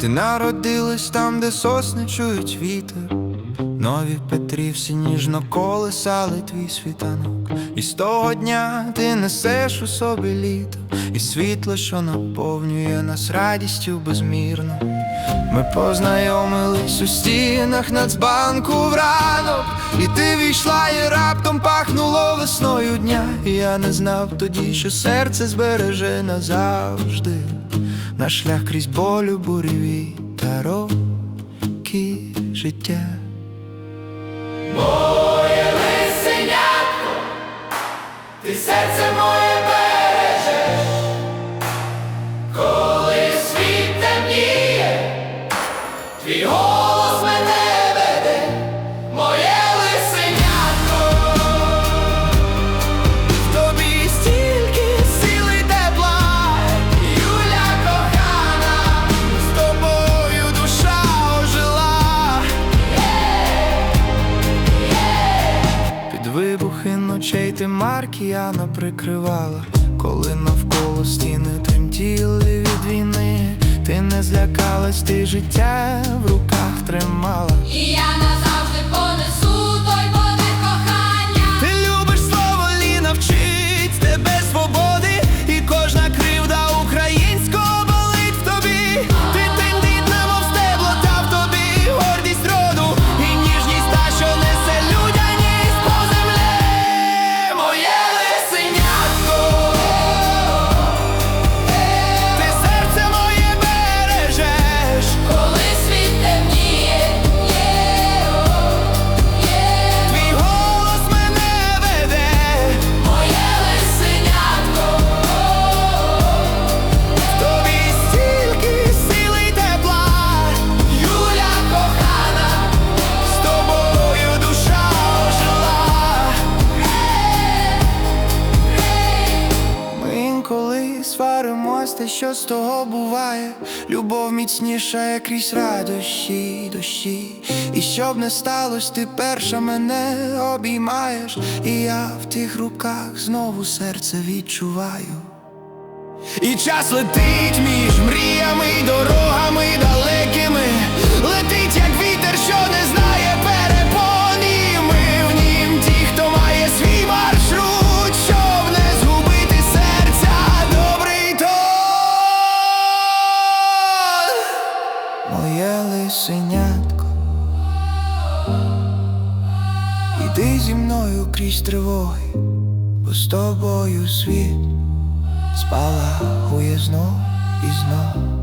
Ти народилась там, де сосни чують вітер. Нові Петрівці ніжно колесали твій світанок. І з того дня ти несеш у собі літо, і світло, що наповнює нас радістю безмірно. Ми познайомились у стінах Нацбанку вранок, і ти війшла, і раптом пахнуло весною дня. І я не знав тоді, що серце збереже назавжди. Наш шлях крізь болю, буреві та роки життя. Моє лисенятко, Ти серце моє бережеш, коли світ темніє, твій голос ночей ти Маркіяна прикривала, коли навколо стіни тремтіли від війни. Ти не злякалась, ти життя в руках сваримось, та що з того буває. Любов міцніша, як крізь радощі, дощі. І щоб не сталося, ти перша мене обіймаєш, і я в тих руках знову серце відчуваю. І час летить між мріями дорогами Моє лисенятко. Іди зі мною крізь тривоги, бо з тобою світ спалахує знов і знов.